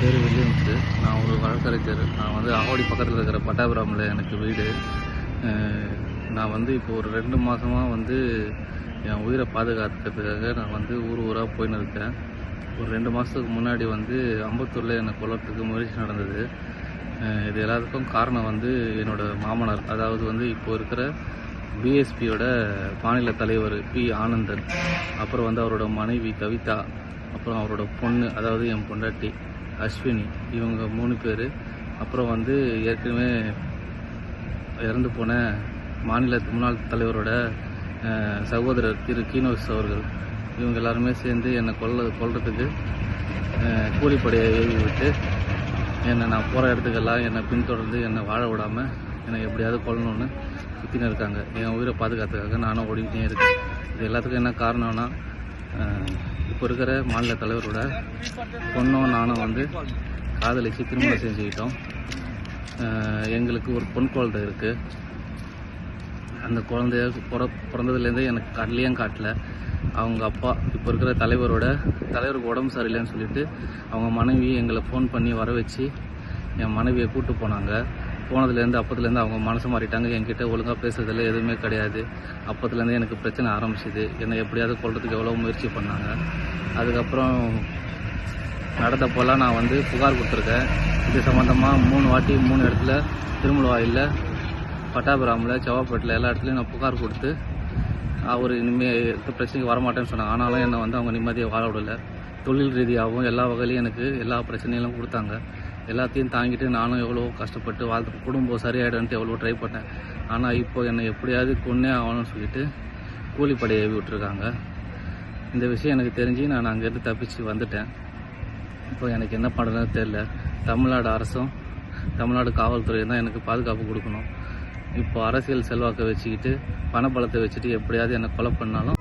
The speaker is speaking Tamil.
பேர் வில்லியம்ஸு. நான் ஒரு வழக்கறிஞர். நான் வந்து ஆவடி பக்கத்தில் இருக்கிற பட்டாபுரமில் எனக்கு வீடு. நான் வந்து இப்போ ஒரு ரெண்டு மாதமாக வந்து என் உயிரை பாதுகாத்துக்கிறதுக்காக நான் வந்து ஊர் ஊராக போயின்னு இருக்கேன். ஒரு ரெண்டு மாதத்துக்கு முன்னாடி வந்து அம்பத்தூரில் என்னை கொல்லத்துக்கு முயற்சி நடந்தது. இது எல்லாத்துக்கும் காரணம் வந்து என்னோடய மாமனார். அதாவது வந்து இப்போ இருக்கிற பிஎஸ்பியோட மாநில தலைவர் பி ஆனந்தன். அப்புறம் வந்து அவரோட மனைவி கவிதா. அப்புறம் அவரோட பொண்ணு அதாவது என் பொண்டாட்டி. அஸ்வினி இவங்க மூணு பேர். அப்புறம் வந்து ஏற்கனவே இறந்து போன மாநில முன்னாள் தலைவரோட சகோதரர் திரு கீனோஸ் அவர்கள். இவங்க எல்லாருமே சேர்ந்து என்னை கொல்ல கொல்றதுக்கு கூலிப்படையை ஏவி விட்டு என்னை நான் போகிற இடத்துக்கெல்லாம் என்னை பின்தொடர்ந்து என்னை வாழ விடாமல் என்னை எப்படியாவது கொல்லணும்னு சுற்றின்னு இருக்காங்க. என் உயிரை பாதுகாத்துக்காக நானும் ஓடிக்கிட்டே இருக்கேன். இது எல்லாத்துக்கும் என்ன காரணம்னா இப்போ இருக்கிற மாநில தலைவரோட பொண்ணும் நானும் வந்து காதலிச்சு திருமணம் செஞ்சுக்கிட்டோம். எங்களுக்கு ஒரு பொன் குழந்தை இருக்குது அந்த குழந்தைய பிற பிறந்ததுலேருந்தே எனக்கு காட்டலையும் காட்டல. அவங்க அப்பா இப்போ இருக்கிற தலைவரோட தலைவருக்கு உடம்பு சரியில்லைன்னு சொல்லிட்டு அவங்க மனைவி எங்களை ஃபோன் பண்ணி வர வச்சு என் மனைவியை கூட்டு போனாங்க. போனதுலேருந்து அப்பத்துலேருந்து அவங்க மனசு மாறிட்டாங்க. என்கிட்ட ஒழுங்காக பேசுறதில்ல எதுவுமே கிடையாது. அப்பத்துலேருந்து எனக்கு பிரச்சனை ஆரம்பிச்சிது. என்னை எப்படியாவது கொள்றதுக்கு எவ்வளோ முயற்சி பண்ணாங்க. அதுக்கப்புறம் நடந்தப்போல்லாம் நான் வந்து புகார் கொடுத்துருக்கேன். இது சம்மந்தமாக மூணு வாட்டி மூணு இடத்துல திருமலவாயில் பட்டாபிராமில் செவ்வாப்பேட்டில் எல்லா இடத்துலையும் நான் புகார் கொடுத்து அவர் இனிமேல் இந்த பிரச்சனைக்கு வரமாட்டேன்னு சொன்னாங்க. ஆனாலும் என்னை வந்து அவங்க நிம்மதியை வாழ விடலை. தொழில் ரீதியாகவும் எல்லா வகையிலையும் எனக்கு எல்லா பிரச்சனைகளும் கொடுத்தாங்க. எல்லாத்தையும் தாங்கிட்டு நானும் எவ்வளோ கஷ்டப்பட்டு வாழ்த்து குடும்பம் சரியாயிடும்ட்டு எவ்வளோ ட்ரை பண்ணேன். ஆனால் இப்போ என்னை எப்படியாவது கொன்னே ஆகணும்னு சொல்லிட்டு கூலிப்படையை ஏவி விட்டுருக்காங்க. இந்த விஷயம் எனக்கு தெரிஞ்சு நான் அங்கேருந்து தப்பிச்சு வந்துட்டேன். இப்போ எனக்கு என்ன பண்ணுறதுன்னு தெரில தமிழ்நாடு அரசும் தமிழ்நாடு காவல்துறை தான் எனக்கு பாதுகாப்பு கொடுக்கணும். இப்போ அரசியல் செல்வாக்கை வச்சுக்கிட்டு பணபலத்தை வச்சுட்டு எப்படியாவது என்னை கொலை பண்ணாலும்